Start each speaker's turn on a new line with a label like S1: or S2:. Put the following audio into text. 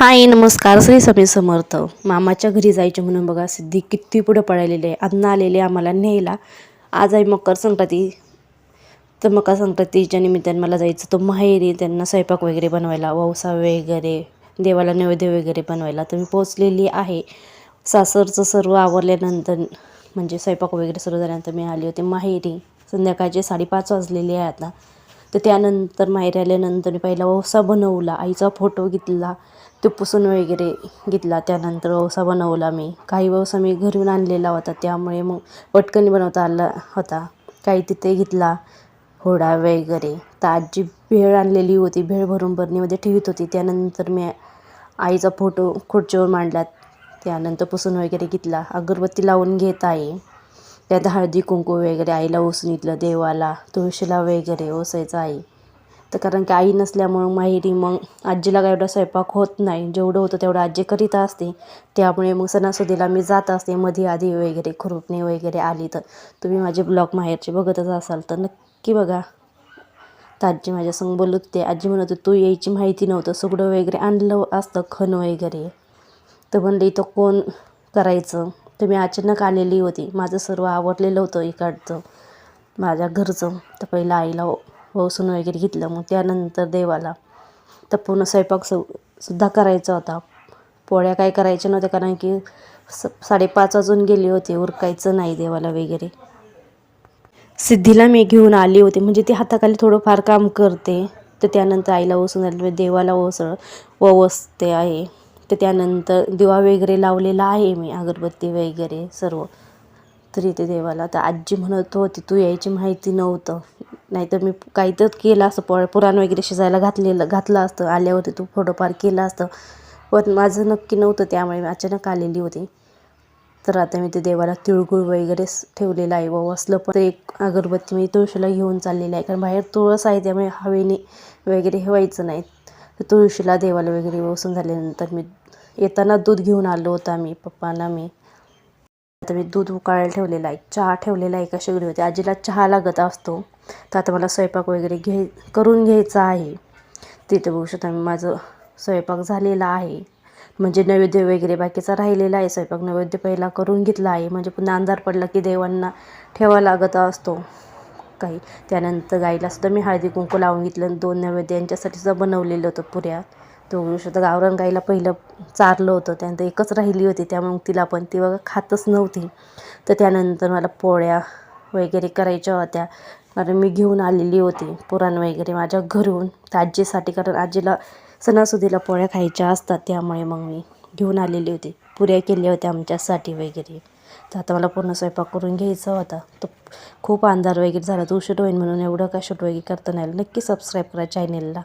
S1: हाय नमस्कार. श्री स्वामी समर्थ. मामाच्या घरी जायचे म्हणून बघा सिद्धी किती पुढं पळालेले आहे. अन्न आलेले आम्हाला न्यायला. आज आहे मकर संक्रांती. तर मकर संक्रांतीच्या निमित्ताने मला जायचं. तो माहेरी त्यांना स्वयंपाक वगैरे बनवायला वौसा वगैरे देवाला नैवेद्य वगैरे बनवायला. तर मी पोचलेली आहे. सासरचं सर्व आवरल्यानंतर म्हणजे स्वयंपाक वगैरे सर्व झाल्यानंतर मी आली होती माहेरी. संध्याकाळचे साडेपाच वाजलेले आहे आता. तर त्यानंतर माहेरी आल्यानंतर मी पहिला वौसा बनवला. आईचा फोटो घेतला. तो पुसून वगैरे घेतला. त्यानंतर ओसा बनवला मी. काही वौसा मी घरून आणलेला होता. त्यामुळे मग पटकन बनवता आला होता. काही तिथे घेतला. होडा वगैरे. तर आजी भेळ आणलेली होती. भेळ भरून बरणीमध्ये ठेवीत होती. त्यानंतर मी आईचा फोटो खुर्चीवर मांडला. त्यानंतर पुसून वगैरे घेतला. अगरबत्ती लावून घेत आहे. त्यात हळदी कुंकू वगैरे आईला ओसून घेतलं. देवाला तुळशीला वगैरे ओसायचं आई तर कारण की आई नसल्यामुळं माहेरी मग आजीला काय एवढा स्वयंपाक होत नाही. जेवढं होतं तेवढं आजी करीत असते. त्यामुळे मग सणासुदीला मी जात असते. मध्ये आधी वगैरे खुरपणी वगैरे आली तर. तुम्ही माझे ब्लॉग माहेरचे बघतच असाल तर नक्की बघा. तर आजी माझ्यासंग बोलत होते. आजी म्हणत होती, तू यायची माहिती नव्हतं. सुगडं वगैरे आणलं असतं खण वगैरे. तर म्हणले इथं कोण करायचं? तर मी अचानक आलेली होती. माझं सर्व आवडलेलं होतं इकडचं. माझ्या घरचं. तर पहिलं आईला हो, वसून वगैरे घेतलं. मग त्यानंतर देवाला तर पूर्ण स्वयंपाक सु सुद्धा करायचा होता. पोळ्या काय करायच्या नव्हत्या कारण की स साडेपाच वाजून गेले होते. उरकायचं नाही देवाला वगैरे. सिद्धीला मी घेऊन आली होती. म्हणजे ती हाताखाली थोडंफार काम करते. तर त्यानंतर आईला ओसून आले. म्हणजे देवाला ओसळ वसते आहे. तर त्यानंतर दिवा वगैरे लावलेला आहे मी. अगरबत्ती वगैरे सर्व. तरी ते देवाला. तर आजी म्हणत होती तू यायची माहिती नव्हतं. नाहीतर मी काही तर केलं असतं. प पुराण वगैरे शिजायला घातलेलं घातलं असतं. आल्यावरती तू थोडंफार केलं असतं. पण माझं नक्की नव्हतं त्यामुळे मी अचानक आलेली होती. तर आता मी ते देवाला तिळगुळ वगैरे ठेवलेलं आहे. व असलं पण एक अगरबत्ती मी तुळशीला घेऊन चाललेलं आहे. कारण बाहेर तुळस आहे त्यामुळे हवेने वगैरे व्हायचं नाही. तर तुळशीला देवाला वगैरे वसून झाल्यानंतर मी येताना दूध घेऊन आलो होता मी पप्पांना मी. आता मी दूध उकाळायला ठेवलेलं आहे. चहा ठेवलेला आहे एका शेगडी होती आजीला चहा लागत असतो. तर आता मला स्वयंपाक वगैरे घे करून घ्यायचा आहे. तिथे बघू शकता मी माझं स्वयंपाक झालेला आहे. म्हणजे नैवेद्य वगैरे बाकीचा राहिलेला आहे. स्वयंपाक नैवेद्य पहिला करून घेतला आहे. म्हणजे पुन्हा अंधार पडला की देवांना ठेवा लागत असतो. काही. त्यानंतर गाईला सुद्धा मी हळदी कुंकू लावून घेतलं दोन नैवेद्य यांच्यासाठी सुद्धा बनवलेलं होतं पुऱ्या. तो बघू शकता गावरान गाईला पहिलं चारलं होतं. त्यानंतर एकच राहिली होती त्यामुळे तिला पण ती बघा खातच नव्हती. तर त्यानंतर मला पोळ्या वगैरे करायच्या होत्या. कारण मी घेऊन आलेली होती पुराण वगैरे माझ्या घरून आजीसाठी कारण आजीला सणासुदीला पोळ्या खायच्या असतात त्यामुळे मग मी घेऊन आलेली होती. पुऱ्या केल्या होत्या आमच्यासाठी वगैरे. तर आता मला पूर्ण स्वयंपाक करून घ्यायचा होता. तो खूप अंधार वगैरे झाला. तर उशीर होईल म्हणून एवढं काय शूट वगैरे करता नाही नक्की सबस्क्राईब करा चॅनेलला